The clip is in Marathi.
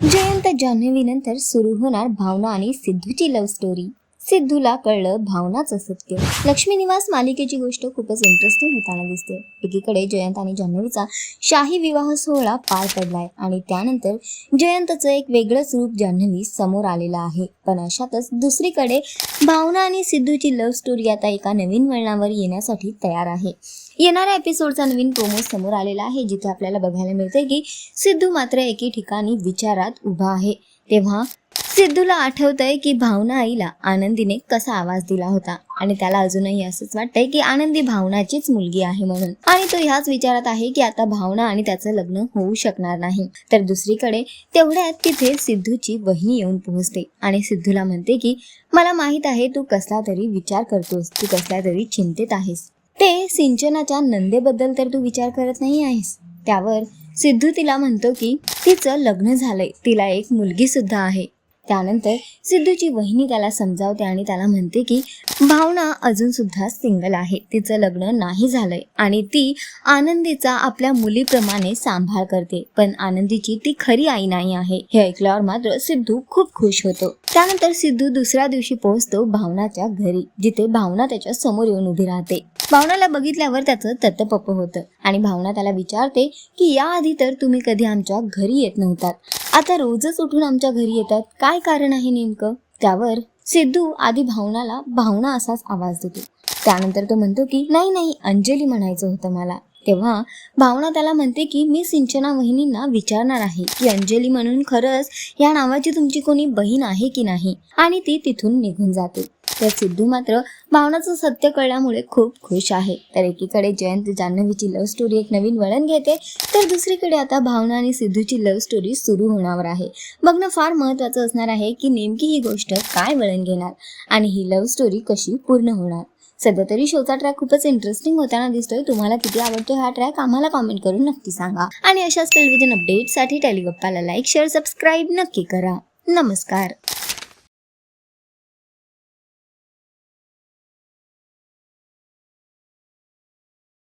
जयंत जान्हवीनंतर सुरू होणार भावना आणि सिद्धूची लव्ह स्टोरी सिद्धूला कळलं भावनाचं सत्य लक्ष्मी निवास मालिकेची गोष्ट खूपच इंटरेस्टिंग होताना दिसते. एकीकडे जयंत आणि जान्हवीचा शाही विवाह सोहळा पार पडलाय आणि त्यानंतर जयंतचं एक वेगळंच रूप जान्हवी समोर आलेलं आहे. पण अशातच दुसरीकडे भावना आणि सिद्धूची लव्ह स्टोरी आता एका नवीन वळणावर येण्यासाठी तयार आहे. येणाऱ्या एपिसोडचा नवीन प्रोमो समोर आलेला आहे जिथे आपल्याला बघायला मिळते की सिद्धू मात्र एके ठिकाणी विचारात उभा आहे. तेव्हा सिद्धूला आठवतंय की भावना आईला आनंदीने कसा आवाज दिला होता. आणि त्याला अजूनही असंच वाटतंय की आनंदी भावनाचीच मुलगी आहे म्हणून. आणि तो ह्याच विचारात आहे की आता भावना आणि त्याचं लग्न होऊ शकणार नाही. तर दुसरीकडे तेवढ्यात तिथे सिद्धूची वहिनी येऊन पोहोचते. आणि सिद्धूला म्हणते की मला माहीत आहे तू कसला तरी विचार करतोस. तू कसल्या तरी चिंतेत आहेस. ते सिंचनाच्या नंदेबद्दल तर तू विचार करत नाही आहेस. त्यावर सिद्धू तिला म्हणतो की तिचं लग्न झालंय. तिला एक मुलगी सुद्धा आहे. त्यानंतर सिद्धूची वहिनी त्याला समजावते आणि त्याला म्हणते की भावना अजून सुद्धा सिंगल आहे. तिचं लग्न नाही झालंय. आणि ती आनंदीचा आपल्या मुलीप्रमाणे सांभाळ करते. पण आनंदीची ती खरी आई नाही आहे. हे ऐकल्यावर मात्र सिद्धू खूप खुश होतो. त्यानंतर सिद्धू दुसऱ्या दिवशी पोहोचतो भावनाच्या घरी जिथे भावना त्याच्यासमोर येऊन उभी राहते. भावनाला बघितल्यावर त्याचं तत्पप होतं आणि भावना त्याला विचारते की याआधी तर तुम्ही कधी आमच्या घरी येत नव्हतात. आता रोजच उठून आमच्या घरी येतात. काय कारण आहे नेमकं? त्यावर सिद्धू आधी भावनाला भावना असाच आवाज देतो. त्यानंतर तो म्हणतो की नाही नाही अंजली म्हणायचं होतं मला. तेव्हा भावना त्याला म्हणते की मी सिंचना वहिनींना विचारणार आहे की अंजली म्हणून खरंच या नावाची तुमची कोणी बहीण आहे की नाही? आणि ती तिथून निघून जाते. तर सिद्धू मात्र भावनाचं सत्य कळल्यामुळे खूप खुश आहे. तर एकीकडे जयंत जान्हवीची लव्ह स्टोरी एक नवीन वळण घेते तर दुसरीकडे आता भावना आणि सिद्धूची लव्ह स्टोरी सुरू होणार आहे. बघणं फार महत्त्वाचं असणार आहे की नेमकी ही गोष्ट काय वळण घेणार आणि ही लव्ह स्टोरी कशी पूर्ण होणार. सध्या तरी शोचा ट्रॅक खूपच इंटरेस्टिंग होताना दिसतोय. तुम्हाला किती आवडतो हा ट्रॅक आम्हाला कॉमेंट करून नक्की सांगा. आणि अशाच टेलिव्हिजन अपडेटसाठी टेलिगप्पाला लाईक शेअर सबस्क्राईब नक्की करा. नमस्कार.